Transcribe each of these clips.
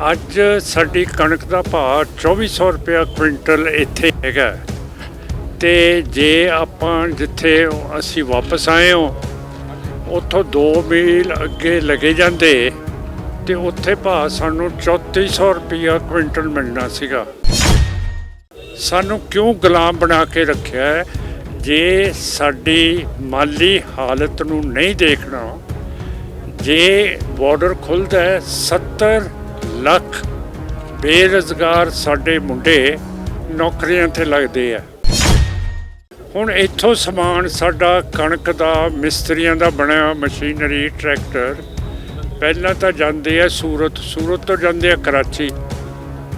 ਅੱਜ ਸਾਡੀ ਕਣਕ ਦਾ ਭਾਅ 2400 ਰੁਪਇਆ ਕੁਇੰਟਲ ਇੱਥੇ ਹੈਗਾ ਤੇ ਜੇ ਆਪਾਂ ਜਿੱਥੇ ਅਸੀਂ ਵਾਪਸ ਆਏ ਹਾਂ, ਉੱਥੋਂ 2 ਮੀਲ ਅੱਗੇ ਲੱਗੇ ਜਾਂਦੇ, ਤੇ ਉੱਥੇ ਭਾਅ ਸਾਨੂੰ 3400 ਰੁਪਇਆ ਕੁਇੰਟਲ ਮਿਲਣਾ ਸੀਗਾ ਸਾਨੂੰ ਕਿਉਂ ਗੁਲਾਮ ਬਣਾ ਕੇ ਰੱਖਿਆ ਹੈ? ਜੇ ਸਾਡੀ ਮਾਲੀ ਹਾਲਤ ਨੂੰ ਨਹੀਂ ਦੇਖਣਾ, ਜੇ ਬਾਰਡਰ ਖੁੱਲਦਾ ਹੈ 70 ਲੱਖ ਬੇਰੁਜ਼ਗਾਰ ਸਾਡੇ ਮੁੰਡੇ ਨੌਕਰੀਆਂ ਤੇ ਲੱਗਦੇ ਆ। ਹੁਣ ਇੱਥੋਂ ਸਮਾਨ ਸਾਡਾ ਕਣਕ ਦਾ, ਮਿਸਤਰੀਆਂ ਦਾ ਬਣਿਆ ਮਸ਼ੀਨਰੀ, ਟਰੈਕਟਰ, ਪਹਿਲਾਂ ਤਾਂ ਜਾਂਦੇ ਆ ਸੂਰਤ ਸੂਰਤ ਤੋਂ ਜਾਂਦੇ ਆ ਕਰਾਚੀ।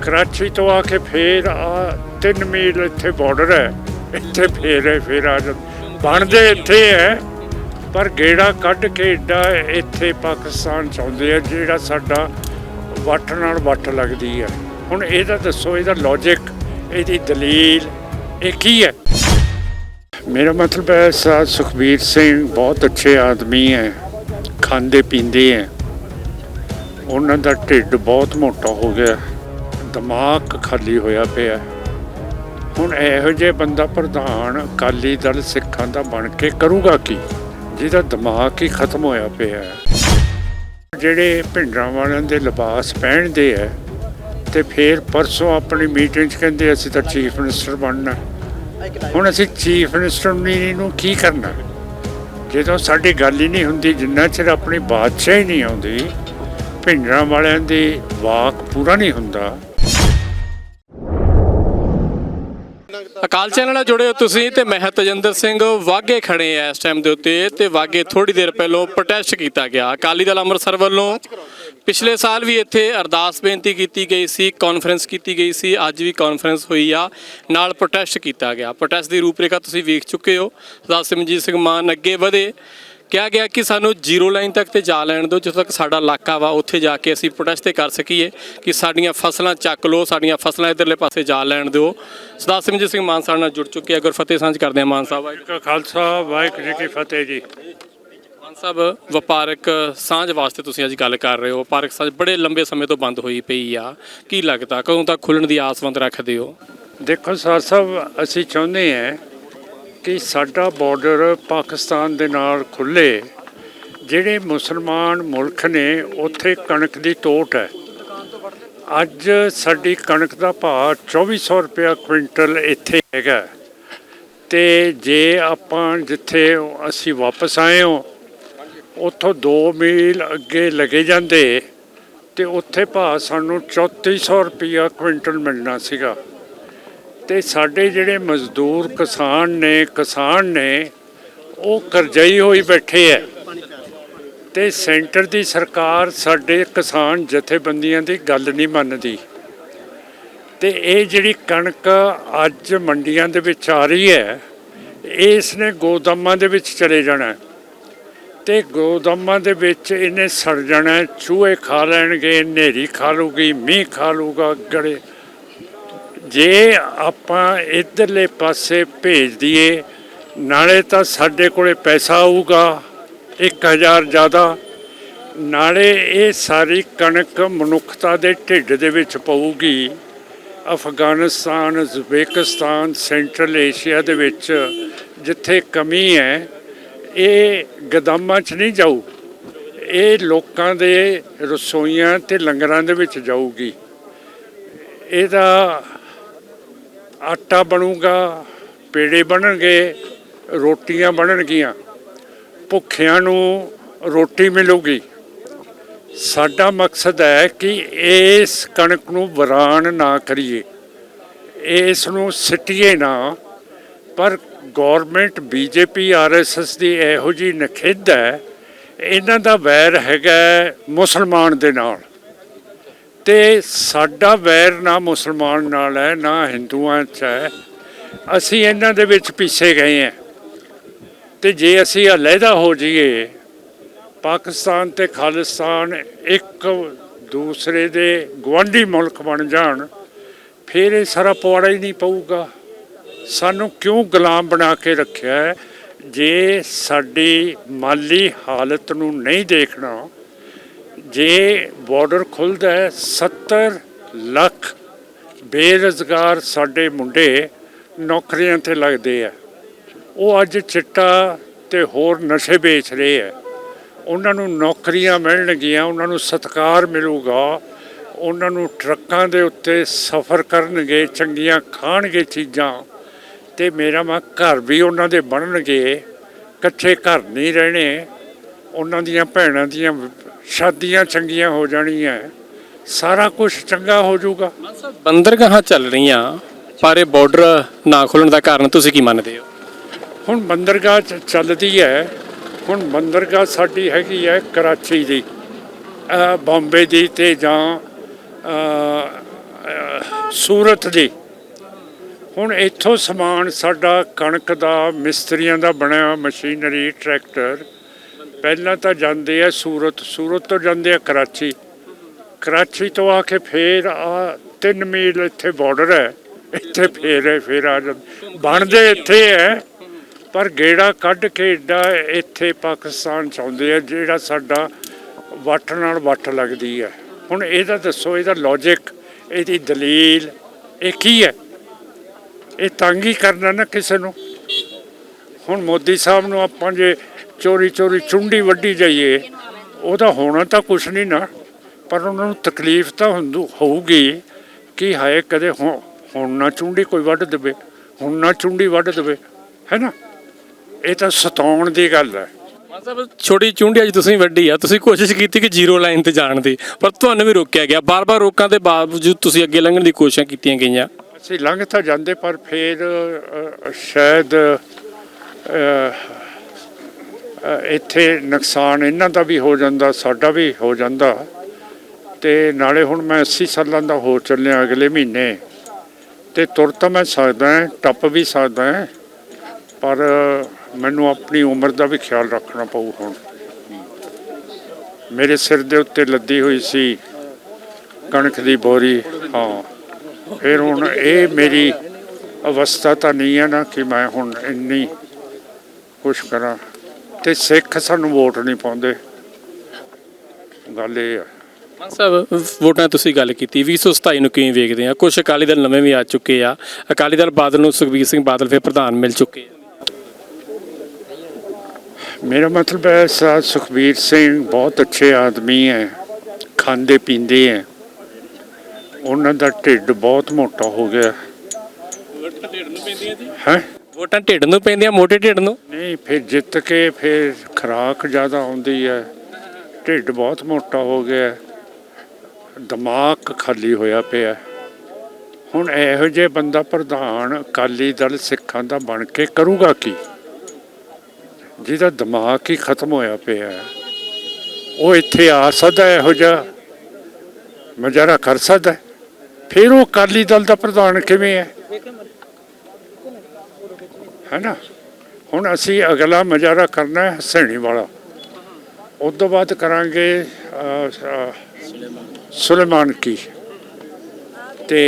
ਕਰਾਚੀ ਤੋਂ ਆ ਕੇ ਫੇਰ ਆ 3 ਮੀਲ ਇੱਥੇ ਬਾਰਡਰ ਹੈ। ਇੱਥੇ ਫੇਰ ਹੈ ਫੇਰ ਆ ਜਾਂਦੇ। ਬਣਦੇ ਇੱਥੇ ਹੈ, ਪਰ ਗੇੜਾ ਕੱਢ ਕੇ ਏਡਾ ਇੱਥੇ ਪਾਕਿਸਤਾਨ ਚਾਹੁੰਦੇ ਆ, ਜਿਹੜਾ ਸਾਡਾ ਵੱਟ ਨਾਲ ਵੱਟ ਲੱਗਦੀ ਹੈ। ਹੁਣ ਇਹਦਾ ਦੱਸੋ, ਇਹਦਾ ਲੌਜੀਕ ਇਹਦੀ ਦਲੀਲ, ਇਹ ਕੀ ਹੈ? ਮੇਰਾ ਮਤਲਬ ਹੈ ਸਰ ਸੁਖਬੀਰ ਸਿੰਘ ਬਹੁਤ ਅੱਛੇ ਆਦਮੀ ਹੈ, ਖਾਂਦੇ ਪੀਂਦੇ ਹੈ। ਉਹਨਾਂ ਦਾ ਢਿੱਡ ਬਹੁਤ ਮੋਟਾ ਹੋ ਗਿਆ, ਦਿਮਾਗ ਖਾਲੀ ਹੋਇਆ ਪਿਆ। ਹੁਣ ਇਹੋ ਜਿਹੇ ਬੰਦਾ ਪ੍ਰਧਾਨ ਅਕਾਲੀ ਦਲ ਸਿੱਖਾਂ ਦਾ ਬਣ ਕੇ ਕਰੂਗਾ ਕੀ? ਜਿਹਦਾ ਦਿਮਾਗ ਹੀ ਖਤਮ ਹੋਇਆ ਪਿਆ ਹੈ। ਜਿਹੜੇ ਭਿੰਡਰਾਂ ਵਾਲਿਆਂ ਦੇ ਲਿਬਾਸ ਪਹਿਨਦੇ ਆ, ਤੇ ਫਿਰ ਪਰਸੋਂ ਆਪਣੀ ਮੀਟਿੰਗ 'ਚ ਕਹਿੰਦੇ ਅਸੀਂ ਤਾਂ ਚੀਫ ਮਿਨਿਸਟਰ ਬਣਨਾ। ਹੁਣ ਅਸੀਂ ਚੀਫ ਮਿਨਿਸਟਰ ਨਹੀਂ, ਨੂੰ ਕੀ ਕਰਨਾ? ਜਦੋਂ ਸਾਡੀ ਗੱਲ ਹੀ ਨਹੀਂ ਹੁੰਦੀ, ਜਿੰਨਾ ਚਿਰ ਆਪਣੀ ਬਾਦਸ਼ਾਹ ਹੀ ਨਹੀਂ ਆਉਂਦੀ, ਭਿੰਡਰਾਂ ਵਾਲਿਆਂ ਦੀ ਵਾਕ ਪੂਰਾ ਨਹੀਂ ਹੁੰਦਾ ਅਕਾਲ ਚੈਨਲ ਨਾਲ ਜੁੜੇ ਹੋ ਤੁਸੀਂ ਤੇ ਮੈਂ ਤਜਿੰਦਰ ਸਿੰਘ। ਵਾਗੇ ਖੜੇ ਆ ਇਸ ਟਾਈਮ ਦੇ ਉੱਤੇ ਤੇ ਵਾਗੇ ਥੋੜੀ ਦੇਰ ਪਹਿਲਾਂ ਪ੍ਰੋਟੈਸਟ ਕੀਤਾ ਗਿਆ। ਅਕਾਲੀ ਦਲ ਅੰਮ੍ਰਿਤਸਰ ਵੱਲੋਂ ਪਿਛਲੇ ਸਾਲ ਵੀ ਇੱਥੇ ਅਰਦਾਸ ਬੇਨਤੀ ਕੀਤੀ ਗਈ ਸੀ ਕਾਨਫਰੰਸ ਕੀਤੀ ਗਈ ਸੀ, ਅੱਜ ਵੀ ਕਾਨਫਰੰਸ ਹੋਈ ਆ, ਨਾਲ ਪ੍ਰੋਟੈਸਟ ਕੀਤਾ ਗਿਆ। ਪ੍ਰੋਟੈਸਟ ਦੀ ਰੂਪਰੇਖਾ ਤੁਸੀਂ ਵੇਖ ਚੁੱਕੇ ਹੋ। ਸਰਦਾਰ ਸਿਮਰਜੀਤ ਸਿੰਘ ਮਾਨ ਅੱਗੇ ਵਧੇ। ਕਿਹਾ ਗਿਆ ਕਿ ਸਾਨੂੰ ਜ਼ੀਰੋ ਲਾਈਨ ਤੱਕ ਤੇ ਜਾ ਲੈਣ ਦਿਓ ਜਿੱਥੇ ਤੱਕ ਸਾਡਾ ਇਲਾਕਾ ਵਾ ਉੱਥੇ ਜਾ ਕੇ ਅਸੀਂ ਪ੍ਰੋਟੈਸਟ ਤੇ ਕਰ ਸਕੀਏ ਕਿ ਸਾਡੀਆਂ ਫਸਲਾਂ ਚੱਕ ਲਓ ਸਾਡੀਆਂ ਫਸਲਾਂ ਇਧਰਲੇ ਪਾਸੇ ਜਾ ਲੈਣ ਦਿਓ। ਸਰਦਾਰ ਸਿਮਰਜੀਤ ਸਿੰਘ ਮਾਨ ਸਾਡੇ ਨਾਲ ਜੁੜ ਚੁੱਕੇ ਆ ਗੁਰਫਤਿਹ ਸਾਂਝ ਕਰਦੇ ਆ ਮਾਨ ਸਾਹਿਬ ਵਾਹਿਗੁਰੂ ਖਾਲਸਾ ਵਾਹਿਗੁਰੂ ਜੀ ਕੀ ਫਤਿਹ ਜੀ। ਮਾਨ ਸਾਹਿਬ ਵਪਾਰਕ ਸਾਂਝ ਵਾਸਤੇ ਤੁਸੀਂ ਅੱਜ ਗੱਲ ਕਰ ਰਹੇ ਹੋ। ਵਪਾਰਕ ਸਾਂਝ ਬੜੇ ਲੰਬੇ ਸਮੇਂ ਤੋਂ ਬੰਦ ਹੋਈ ਪਈ ਆ। ਕੀ ਲੱਗਦਾ ਕਦੋਂ ਤੱਕ ਖੁੱਲਣ ਦੀ ਆਸਵੰਦ ਰੱਖਦੇ ਹੋ? ਦੇਖੋ ਸਰ ਸਾਹਿਬ ਅਸੀਂ ਚਾਹੁੰਦੇ ਹਾਂ ਕਿ ਸਾਡਾ ਬਾਰਡਰ ਪਾਕਿਸਤਾਨ ਦੇ ਨਾਲ ਖੁੱਲੇ ਜਿਹੜੇ ਮੁਸਲਮਾਨ ਮੁਲਕ ਨੇ, ਉੱਥੇ ਕਣਕ ਦੀ ਟੋਟ ਹੈ। ਅੱਜ ਸਾਡੀ ਕਣਕ ਦਾ ਭਾਅ 2400 ਰੁਪਇਆ ਕੁਇੰਟਲ ਇੱਥੇ ਹੈਗਾ। ਤੇ ਜੇ ਆਪਾਂ ਜਿੱਥੇ ਅਸੀਂ ਵਾਪਸ ਆਏ ਹਾਂ, ਉੱਥੋਂ 2 ਮੀਲ ਅੱਗੇ ਲੱਗੇ ਜਾਂਦੇ, ਤੇ ਉੱਥੇ ਭਾਅ ਸਾਨੂੰ 3400 ਰੁਪਇਆ ਕੁਇੰਟਲ ਮਿਲਣਾ ਸੀਗਾ। ਤੇ ਸਾਡੇ ਜਿਹੜੇ ਮਜ਼ਦੂਰ ਕਿਸਾਨ ਨੇ ਕਿਸਾਨ ਨੇ, ਉਹ ਕਰਜ਼ਈ ਹੋਈ ਬੈਠੇ ਐ ਤੇ ਸੈਂਟਰ ਦੀ ਸਰਕਾਰ ਸਾਡੇ ਕਿਸਾਨ ਜਥੇਬੰਦੀਆਂ ਦੀ ਗੱਲ ਨਹੀਂ ਮੰਨਦੀ ਤੇ ਇਹ ਜਿਹੜੀ ਕਣਕ ਅੱਜ ਮੰਡੀਆਂ ਦੇ ਵਿੱਚ ਆ ਰਹੀ ਹੈ ਇਸ ਨੇ ਗੋਦਾਮਾਂ ਦੇ ਵਿੱਚ ਚਲੇ ਜਾਣਾ ਹੈ। ਤੇ ਗੋਦਾਮਾਂ ਦੇ ਵਿੱਚ ਇਹਨੇ ਸੜ ਜਾਣਾ, ਚੂਹੇ ਖਾ ਲੈਣਗੇ, ਹਨੇਰੀ ਖਾ ਲੂਗੀ, ਮੀਂਹ ਖਾ ਲੂਗਾ, ਗੜੇ ਜੇ ਆਪਾਂ ਇਧਰਲੇ ਪਾਸੇ ਭੇਜ ਦਈਏ, ਨਾਲੇ ਤਾਂ ਸਾਡੇ ਕੋਲੇ ਪੈਸਾ ਆਊਗਾ 1000 ਜ਼ਿਆਦਾ। ਨਾਲੇ ਇਹ ਸਾਰੀ ਕਣਕ ਮਨੁੱਖਤਾ ਦੇ ਢਿੱਡ ਦੇ ਵਿੱਚ ਪਊਗੀ। ਅਫਗਾਨਿਸਤਾਨ ਉਜ਼ਬੇਕਿਸਤਾਨ ਸੈਂਟਰਲ ਏਸ਼ੀਆ ਦੇ ਵਿੱਚ ਜਿੱਥੇ ਕਮੀ ਹੈ, ਇਹ ਗਦਾਮਾਂ 'ਚ ਨਹੀਂ ਜਾਊ। ਇਹ ਲੋਕਾਂ ਦੇ ਰਸੋਈਆਂ ਤੇ ਲੰਗਰਾਂ ਦੇ ਵਿੱਚ ਜਾਊਗੀ। ਇਹਦਾ ਆਟਾ ਬਣੂਗਾ, ਪੇੜੇ ਬਣਨਗੇ, ਰੋਟੀਆਂ ਬਣਨਗੀਆਂ। ਭੁੱਖਿਆਂ ਨੂੰ ਰੋਟੀ ਮਿਲੂਗੀ। ਸਾਡਾ ਮਕਸਦ ਹੈ ਕਿ ਇਸ ਕਣਕ ਨੂੰ ਵਰਾਨ ਨਾ ਕਰੀਏ। ਇਸ ਨੂੰ ਸਿੱਟੀਏ ਨਾ। ਪਰ ਗਵਰਨਮੈਂਟ ਬੀਜੇਪੀ ਆਰਐਸਐਸ ਦੀ ਇਹੋ ਜੀ ਨਖਿੱਧ ਹੈ, ਇਹਨਾਂ ਦਾ ਵੈਰ ਹੈਗਾ ਮੁਸਲਮਾਨ ਦੇ ਨਾਲ। ਤੇ ਸਾਡਾ ਵੈਰ ਨਾ ਮੁਸਲਮਾਨ ਨਾਲ ਹੈ, ਨਾ ਹਿੰਦੂਆਂ 'ਚ ਹੈ। ਅਸੀਂ ਇਹਨਾਂ ਦੇ ਵਿੱਚ ਪਿੱਛੇ ਗਏ ਹਾਂ। ਤੇ ਜੇ ਅਸੀਂ ਅਲੱਗਾ ਹੋ ਜਾਈਏ, ਪਾਕਿਸਤਾਨ ਤੇ ਖਾਲਿਸਤਾਨ ਇੱਕ ਦੂਸਰੇ ਦੇ ਗਵਾਂਢੀ ਮੁਲਕ ਬਣ ਜਾਣ, ਫਿਰ ਇਹ ਸਾਰਾ ਪਵਾੜਾ ਹੀ ਨਹੀਂ ਪਊਗਾ। ਸਾਨੂੰ ਕਿਉਂ ਗੁਲਾਮ ਬਣਾ ਕੇ ਰੱਖਿਆ ਜੇ ਸਾਡੀ ਮਾਲੀ ਹਾਲਤ ਨੂੰ ਨਹੀਂ ਦੇਖਣਾ ਜੇ ਬਾਰਡਰ ਖੁੱਲਦਾ ਹੈ 70 ਲੱਖ ਬੇਰੁਜ਼ਗਾਰ ਸਾਡੇ ਮੁੰਡੇ ਨੌਕਰੀਆਂ ਤੇ ਲੱਗਦੇ ਆ। ਉਹ ਅੱਜ ਚਿੱਟਾ ਤੇ ਹੋਰ ਨਸ਼ੇ ਵੇਚ ਰਹੇ ਆ। ਉਹਨਾਂ ਨੂੰ ਨੌਕਰੀਆਂ ਮਿਲਣਗੀਆਂ, ਉਹਨਾਂ ਨੂੰ ਸਤਕਾਰ ਮਿਲੂਗਾ। ਉਹਨਾਂ ਨੂੰ ਟਰੱਕਾਂ ਦੇ ਉੱਤੇ ਸਫ਼ਰ ਕਰਨਗੇ, ਚੰਗੀਆਂ ਖਾਣਗੇ ਚੀਜ਼ਾਂ ਤੇ ਮੇਰਾ ਮਾ ਘਰ ਵੀ ਉਹਨਾਂ ਦੇ ਬਣਨਗੇ। ਕੱਚੇ ਘਰ ਨਹੀਂ ਰਹਿਣੇ। ਉਹਨਾਂ ਦੀਆਂ ਭੈਣਾਂ ਦੀਆਂ ਸ਼ਾਦੀਆਂ ਚੰਗੀਆਂ ਹੋ ਜਾਣੀਆਂ ਸਾਰਾ ਕੁਝ ਚੰਗਾ ਹੋ ਜਾਊਗਾ। ਬੰਦਰਗਾਹਾਂ ਚੱਲ ਰਹੀਆਂ ਪਰ ਇਹ ਬਾਰਡਰ ਨਾ ਖੁੱਲਣ ਦਾ ਕਾਰਨ ਤੁਸੀਂ ਕੀ ਮੰਨਦੇ ਹੋ? ਹੁਣ ਬੰਦਰਗਾਹ ਚੱਲਦੀ ਹੈ ਹੁਣ ਬੰਦਰਗਾਹ ਸਾਡੀ ਹੈਗੀ ਹੈ ਕਰਾਚੀ ਦੀ ਬੰਬੇ ਦੀ ਤੇ ਜਾਂ ਸੂਰਤ ਦੀ। ਹੁਣ ਇੱਥੋਂ ਸਮਾਨ ਸਾਡਾ ਕਣਕ ਦਾ ਮਿਸਤਰੀਆਂ ਦਾ ਬਣਿਆ ਮਸ਼ੀਨਰੀ ਟਰੈਕਟਰ ਪਹਿਲਾਂ ਤਾਂ ਜਾਂਦੇ ਆ ਸੂਰਤ ਸੂਰਤ ਤੋਂ ਜਾਂਦੇ ਆ ਕਰਾਚੀ। ਕਰਾਚੀ ਤੋਂ ਆ ਕੇ ਫੇਰ ਆ 3 ਮੀਲ ਇੱਥੇ ਬਾਰਡਰ ਹੈ। ਇੱਥੇ ਫੇਰ ਹੈ ਫੇਰ ਆ ਜਾਂਦੇ। ਬਣਦੇ ਇੱਥੇ ਹੈ, ਪਰ ਗੇੜਾ ਕੱਢ ਕੇ ਏਡਾ ਇੱਥੇ ਪਾਕਿਸਤਾਨ ਚ ਆਉਂਦੇ ਆ, ਜਿਹੜਾ ਸਾਡਾ ਵੱਟ ਨਾਲ ਵੱਟ ਲੱਗਦੀ ਹੈ। ਹੁਣ ਇਹਦਾ ਦੱਸੋ, ਇਹਦਾ ਲੌਜੀਕ ਇਹਦੀ ਦਲੀਲ, ਇਹ ਕੀ ਹੈ? ਇਹ ਤੰਗ ਹੀ ਕਰਨਾ ਨਾ ਕਿਸੇ ਨੂੰ। ਹੁਣ ਮੋਦੀ ਸਾਹਿਬ ਨੂੰ ਆਪਾਂ ਜੇ ਚੋਰੀ ਚੋਰੀ ਚੁੰਡੀ ਵੱਢੀ ਜਾਈਏ ਉਹਦਾ ਹੋਣਾ ਤਾਂ ਕੁਛ ਨਹੀਂ ਨਾ ਪਰ ਉਹਨਾਂ ਨੂੰ ਤਕਲੀਫ ਤਾਂ ਹੁੰਦੂ ਹੋਊਗੀ ਕਿ ਹਾਏ ਕਦੇ ਹੁ- ਹੁਣ ਨਾ ਚੁੰਡੀ ਕੋਈ ਵੱਢ ਦੇਵੇ ਹੁਣ ਨਾ ਚੁੰਡੀ ਵੱਢ ਦੇਵੇ ਹੈ ਨਾ? ਇਹ ਤਾਂ ਸਤਾਉਣ ਦੀ ਗੱਲ ਹੈ। ਮਤਲਬ ਛੋਟੀ ਚੁੰਡੀ ਅੱਜ ਤੁਸੀਂ ਵੱਡੀ ਆ ਤੁਸੀਂ ਕੋਸ਼ਿਸ਼ ਕੀਤੀ ਕਿ ਜ਼ੀਰੋ ਲਾਈਨ ਤੇ ਜਾਣ ਦੀ ਪਰ ਤੁਹਾਨੂੰ ਵੀ ਰੋਕਿਆ ਗਿਆ। ਬਾਰ-ਬਾਰ ਰੋਕਾਂ ਦੇ ਬਾਵਜੂਦ ਤੁਸੀਂ ਅੱਗੇ ਲੰਘਣ ਦੀ ਕੋਸ਼ਿਸ਼ਾਂ ਕੀਤੀਆਂ ਗਈਆਂ। ਅਸੀਂ ਲੰਘ ਤਾਂ ਜਾਂਦੇ ਪਰ ਫਿਰ ਸ਼ਾਇਦ ਇੱਥੇ ਨੁਕਸਾਨ ਇਹਨਾਂ ਦਾ ਵੀ ਹੋ ਜਾਂਦਾ ਸਾਡਾ ਵੀ ਹੋ ਜਾਂਦਾ। ਤੇ ਨਾਲੇ ਹੁਣ ਮੈਂ 80 ਸਾਲਾਂ ਦਾ ਹੋ ਚੱਲਿਆ ਅਗਲੇ ਮਹੀਨੇ। ਤੇ ਤੁਰ ਤਾਂ ਮੈਂ ਸਕਦਾ ਹਾਂ, ਟੱਪ ਵੀ ਸਕਦਾ ਹਾਂ, ਪਰ ਮੈਨੂੰ ਆਪਣੀ ਉਮਰ ਦਾ ਵੀ ਖਿਆਲ ਰੱਖਣਾ ਪਊ ਹੁਣ। ਮੇਰੇ ਸਿਰ ਦੇ ਉੱਤੇ ਲੱਦੀ ਹੋਈ ਸੀ ਕਣਕ ਦੀ ਬੋਰੀ ਹਾਂ। ਫਿਰ ਹੁਣ ਇਹ ਮੇਰੀ ਅਵਸਥਾ ਤਾਂ ਨਹੀਂ ਹੈ ਨਾ ਕਿ ਮੈਂ ਹੁਣ ਇੰਨੀ ਕੁਛ ਕਰਾਂ। ਤੇ ਸਿੱਖ ਸਾਨੂੰ ਵੋਟ ਨਹੀਂ ਪਾਉਂਦੇ। ਗੱਲ ਇਹ ਆ। ਮਾਨ ਸਾਹਿਬ ਵੋਟਾਂ ਤੁਸੀਂ ਗੱਲ ਕੀਤੀ 2027 ਨੂੰ ਕਿਵੇਂ ਵੇਖਦੇ ਆ? ਕੁਝ ਅਕਾਲੀ ਦਲ ਨਵੇਂ ਵੀ ਆ ਚੁੱਕੇ ਆ। ਅਕਾਲੀ ਦਲ ਬਾਦਲ ਨੂੰ ਸੁਖਬੀਰ ਸਿੰਘ ਬਾਦਲ ਫਿਰ ਪ੍ਰਧਾਨ ਮਿਲ ਚੁੱਕੇ ਆ। ਮੇਰਾ ਮਤਲਬ ਹੈ ਸਾ ਸੁਖਬੀਰ ਸਿੰਘ ਬਹੁਤ ਅੱਛੇ ਆਦਮੀ ਹੈ ਖਾਂਦੇ ਪੀਂਦੇ ਹੈ। ਉਹਨਾਂ ਦਾ ਢਿੱਡ ਬਹੁਤ ਮੋਟਾ ਹੋ ਗਿਆ। ਹੈ? ਵੋਟਾਂ ਢਿੱਡ ਨੂੰ ਪੈਂਦੀਆਂ ਮੋਟੇ ਢਿੱਡ ਨੂੰ ਨਹੀਂ, ਫਿਰ ਜਿੱਤ ਕੇ ਫਿਰ ਖਰਾਕ ਜ਼ਿਆਦਾ ਆਉਂਦੀ ਹੈ। ਢਿੱਡ ਬਹੁਤ ਮੋਟਾ ਹੋ ਗਿਆ। ਦਿਮਾਗ ਖਾਲੀ ਹੋਇਆ ਪਿਆ। ਹੁਣ ਇਹੋ ਜਿਹੇ ਬੰਦਾ ਪ੍ਰਧਾਨ ਅਕਾਲੀ ਦਲ ਸਿੱਖਾਂ ਦਾ ਬਣ ਕੇ ਕਰੂਗਾ ਕੀ? ਜਿਹਦਾ ਦਿਮਾਗ ਹੀ ਖਤਮ ਹੋਇਆ ਪਿਆ। ਉਹ ਇੱਥੇ ਆ ਸਕਦਾ ਇਹੋ ਜਿਹਾ? ਮਜਾਰਾ ਕਰ ਸਕਦਾ। ਫਿਰ ਉਹ ਅਕਾਲੀ ਦਲ ਦਾ ਪ੍ਰਧਾਨ ਕਿਵੇਂ ਹੈ? ਹੈ ਨਾ? ਹੁਣ ਅਸੀਂ ਅਗਲਾ ਮਜਾਰਾ ਕਰਨਾ ਹੈ ਹਸੈਣੀ ਵਾਲਾ। ਉਸ ਤੋਂ ਬਾਅਦ ਕਰਾਂਗੇ ਅਹ, ਸੁਲੇਮਾਨ ਕੀ। ਤੇ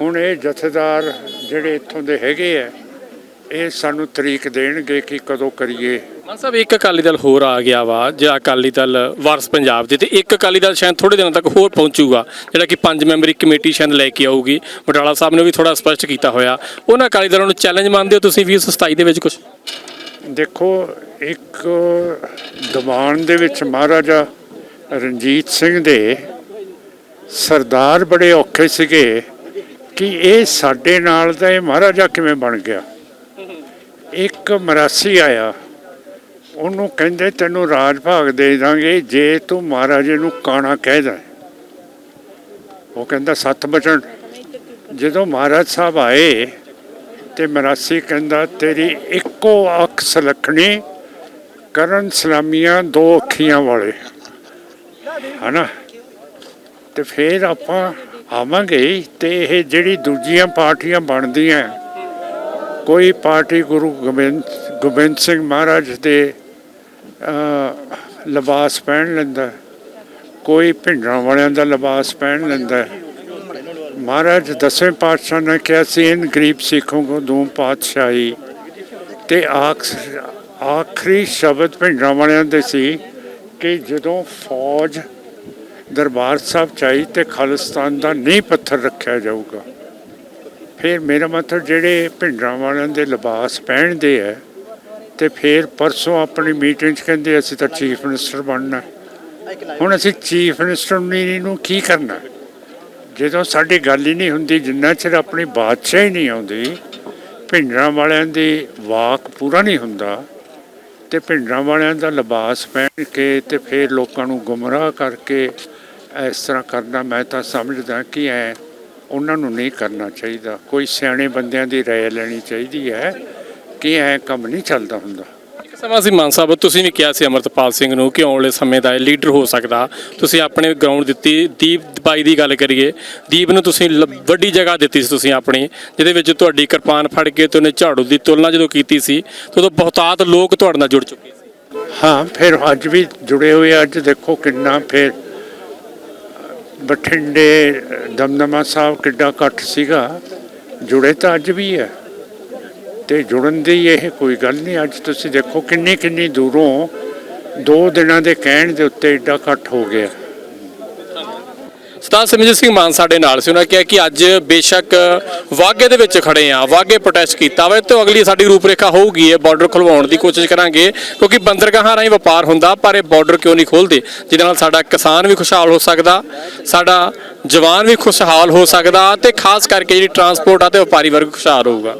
ਹੁਣ ਇਹ ਜਥੇਦਾਰ ਜਿਹੜੇ ਇੱਥੋਂ ਦੇ ਹੈਗੇ ਆ ਇਹ ਸਾਨੂੰ ਤਰੀਕ ਦੇਣਗੇ ਕਿ ਕਦੋਂ ਕਰੀਏ। ਮਾਨ ਸਾਹਿਬ ਇੱਕ ਅਕਾਲੀ ਦਲ ਹੋਰ ਆ ਗਿਆ ਵਾ ਜਿਹੜਾ ਅਕਾਲੀ ਦਲ ਵਾਰਸ ਪੰਜਾਬ ਦੇ ਤੇ ਇੱਕ ਅਕਾਲੀ ਦਲ ਸ਼ਾਇਦ ਥੋੜੇ ਦਿਨਾਂ ਤੱਕ ਹੋਰ ਪਹੁੰਚੂਗਾ ਜਿਹੜਾ ਕਿ ਪੰਜ ਮੈਂਬਰੀ ਕਮੇਟੀ ਸ਼ਾਇਦ ਲੈ ਕੇ ਆਊਗੀ। ਬਟਾਲਾ ਸਾਹਿਬ ਨੇ ਵੀ ਥੋੜਾ ਸਪਸ਼ਟ ਕੀਤਾ ਹੋਇਆ। ਉਹਨਾਂ ਅਕਾਲੀ ਦਲਾਂ ਨੂੰ ਚੈਲੰਜ ਮੰਨਦੇ ਹੋ ਤੁਸੀਂ 2027 ਦੇ ਵਿੱਚ ਕੁਝ ਦੇਖੋ ਇੱਕ ਦੀਵਾਨ ਦੇ ਵਿੱਚ ਮਹਾਰਾਜਾ ਰਣਜੀਤ ਸਿੰਘ ਦੇ ਸਰਦਾਰ ਬੜੇ ਔਖੇ ਸੀਗੇ ਕਿ ਇਹ ਸਾਡੇ ਨਾਲ ਦਾ ਇਹ ਮਹਾਰਾਜਾ ਕਿਵੇਂ ਬਣ ਗਿਆ? ਇੱਕ ਮਰਾਸੀ ਆਇਆ। ਉਹਨੂੰ ਕਹਿੰਦੇ, ਤੈਨੂੰ ਰਾਜ ਭਾਗ ਦੇ ਦਾਂਗੇ ਜੇ ਤੂੰ ਮਹਾਰਾਜੇ ਨੂੰ ਕਾਣਾ ਕਹਿ ਦੇ। ਉਹ ਕਹਿੰਦਾ, ਸੱਤ ਬਚਨ। ਜਦੋਂ ਮਹਾਰਾਜ ਸਾਹਿਬ ਆਏ ਤੇ ਮਰਾਸੀ ਕਹਿੰਦਾ, ਤੇਰੀ ਇੱਕੋ ਅੱਖ ਸਲਖਣੀ ਕਰਨ ਸਲਾਮੀਆਂ ਦੋ ਅੱਖੀਆਂ ਵਾਲੇ। ਹਨਾ? ਤੇ ਫਿਰ ਆਪਾਂ ਆਵਾਂਗੇ ਹੀ ਤੇ ਇਹ ਜਿਹੜੀ ਦੂਜੀਆਂ ਪਾਰਟੀਆਂ ਬਣਦੀਆਂ ਕੋਈ ਪਾਰਟੀ ਗੁਰੂ ਗੋਬਿੰਦ ਗੋਬਿੰਦ ਸਿੰਘ ਮਹਾਰਾਜ ਦੇ ਲਿਬਾਸ ਪਹਿਨ ਲੈਂਦਾ ਕੋਈ ਭਿੰਡਰਾਂ ਵਾਲਿਆਂ ਦਾ ਲਿਬਾਸ ਪਹਿਨ ਲੈਂਦਾ ਮਹਾਰਾਜ ਦਸਵੇਂ ਪਾਤਸ਼ਾਹ ਨੇ ਕਿਹਾ ਸੀ, ਇਨ ਗਰੀਬ ਸਿੱਖੋਂ ਕੋ ਦੂੰ ਪਾਤਸ਼ਾਹੀ। ਤੇ ਆਖਰੀ ਸ਼ਬਦ ਭਿੰਡਰਾਂ ਵਾਲਿਆਂ ਦੇ ਸੀ ਕਿ ਜਦੋਂ ਫੌਜ ਦਰਬਾਰ ਸਾਹਿਬ ਚਾਈ ਤੇ ਖਾਲਿਸਤਾਨ ਦਾ ਨੀਂਹ ਪੱਥਰ ਰੱਖਿਆ ਜਾਊਗਾ। ਫਿਰ ਮੇਰਾ ਮਤਲਬ ਜਿਹੜੇ ਭਿੰਡਰਾਂ ਵਾਲਿਆਂ ਦੇ ਲਿਬਾਸ ਪਹਿਨਦੇ ਆ, ਤੇ ਫਿਰ ਪਰਸੋਂ ਆਪਣੀ ਮੀਟਿੰਗ 'ਚ ਕਹਿੰਦੇ ਅਸੀਂ ਤਾਂ ਚੀਫ ਮਿਨਿਸਟਰ ਬਣਨਾ। ਹੁਣ ਅਸੀਂ ਚੀਫ ਮਿਨਿਸਟਰ ਨੂੰ ਕੀ ਕਰਨਾ? ਜਦੋਂ ਸਾਡੀ ਗੱਲ ਹੀ ਨਹੀਂ ਹੁੰਦੀ, ਜਿੰਨਾ ਚਿਰ ਆਪਣੀ ਬਾਦਸ਼ਾਹ ਹੀ ਨਹੀਂ ਆਉਂਦੀ, ਭਿੰਡਰਾਂ ਵਾਲਿਆਂ ਦੀ ਵਾਕ ਪੂਰਾ ਨਹੀਂ ਹੁੰਦਾ, ਤੇ ਭਿੰਡਰਾਂ ਵਾਲਿਆਂ ਦਾ ਲਿਬਾਸ ਪਹਿਨ ਕੇ ਤੇ ਫਿਰ ਲੋਕਾਂ ਨੂੰ ਗੁੰਮਰਾਹ ਕਰਕੇ ਇਸ ਤਰ੍ਹਾਂ ਕਰਨਾ, ਮੈਂ ਤਾਂ ਸਮਝਦਾ ਕਿ ਐ ਉਹਨਾਂ ਨੂੰ ਨਹੀਂ ਕਰਨਾ ਚਾਹੀਦਾ। ਕੋਈ ਸਿਆਣੇ ਬੰਦਿਆਂ ਦੀ ਰਾਏ ਲੈਣੀ ਚਾਹੀਦੀ ਹੈ ਕਿ ਐ ਕੰਮ ਨਹੀਂ ਚੱਲਦਾ ਹੁੰਦਾ। ਸਮਾਂ ਸੀ ਮਾਨ ਸਾਹਿਬ ਤੁਸੀਂ ਵੀ ਕਿਹਾ ਸੀ ਅਮਰਤਪਾਲ ਸਿੰਘ ਨੂੰ ਕਿ ਆਉਣ ਵਾਲੇ ਸਮੇਂ ਦਾ ਲੀਡਰ ਹੋ ਸਕਦਾ। ਤੁਸੀਂ ਆਪਣੇ ਗਰਾਊਂਡ ਦਿੱਤੀ। ਦੀਪ ਬਾਈ ਦੀ ਗੱਲ ਕਰੀਏ ਦੀਪ ਨੂੰ ਤੁਸੀਂ ਵੱਡੀ ਜਗ੍ਹਾ ਦਿੱਤੀ ਸੀ ਤੁਸੀਂ ਆਪਣੀ ਜਿਹਦੇ ਵਿੱਚ ਤੁਹਾਡੀ ਕਿਰਪਾਨ ਫੜ ਕੇ ਤੇ ਉਹਨੇ ਝਾੜੂ ਦੀ ਤੁਲਨਾ ਜਦੋਂ ਕੀਤੀ ਸੀ ਉਦੋਂ ਬਹੁਤਾਤ ਲੋਕ ਤੁਹਾਡੇ ਨਾਲ ਜੁੜ ਚੁੱਕੇ ਸੀ। ਹਾਂ ਫਿਰ ਅੱਜ ਵੀ ਜੁੜੇ ਹੋਏ। ਅੱਜ ਦੇਖੋ ਕਿੰਨਾ ਫਿਰ ਬਠਿੰਡੇ, ਦਮਦਮਾ ਸਾਹਿਬ ਕਿੱਡਾ ਇਕੱਠ ਸੀਗਾ। ਜੁੜੇ ਤਾਂ ਅੱਜ ਵੀ ਹੈ। ਤੇ ਜੁੜਨ ਦੀ ਇਹ ਕੋਈ ਗੱਲ ਨਹੀਂ, ਅੱਜ ਤੁਸੀਂ ਦੇਖੋ ਕਿੰਨੀ ਕਿੰਨੀ ਦੂਰੋਂ ਦੋ ਦਿਨਾਂ ਦੇ ਕਹਿਣ ਦੇ ਉੱਤੇ ਏਡਾ ਇਕੱਠ ਹੋ ਗਿਆ। ਸਤਾਨ ਸਿਮਰਜੀਤ ਸਿੰਘ ਮਾਨ ਸਾਡੇ ਨਾਲ ਸੀ। ਉਹਨਾਂ ਕਿਹਾ ਕਿ ਅੱਜ ਬੇਸ਼ੱਕ ਵਾਗੇ ਦੇ ਵਿੱਚ ਖੜੇ ਆ ਵਾਗੇ ਪ੍ਰੋਟੈਸਟ ਕੀਤਾ ਵਾ, ਤੇ ਅਗਲੀ ਸਾਡੀ ਰੂਪਰੇਖਾ ਹੋਊਗੀ, ਇਹ ਬਾਰਡਰ ਖੁਲਵਾਉਣ ਦੀ ਕੋਸ਼ਿਸ਼ ਕਰਾਂਗੇ, ਕਿਉਂਕਿ ਬੰਦਰਗਾਹਾਂ ਰਾਹੀਂ ਵਪਾਰ ਹੁੰਦਾ, ਪਰ ਇਹ ਬਾਰਡਰ ਕਿਉਂ ਨਹੀਂ ਖੋਲਦੇ ਜਿਹਦੇ ਨਾਲ ਸਾਡਾ ਕਿਸਾਨ ਵੀ ਖੁਸ਼ਹਾਲ ਹੋ ਸਕਦਾ, ਸਾਡਾ ਜਵਾਨ ਵੀ ਖੁਸ਼ਹਾਲ ਹੋ ਸਕਦਾ, ਤੇ ਖਾਸ ਕਰਕੇ ਜਿਹੜੀ ਟਰਾਂਸਪੋਰਟ ਆ, ਤੇ ਵਪਾਰੀ ਵਰਗ ਖੁਸ਼ਹਾਲ ਹੋਊਗਾ।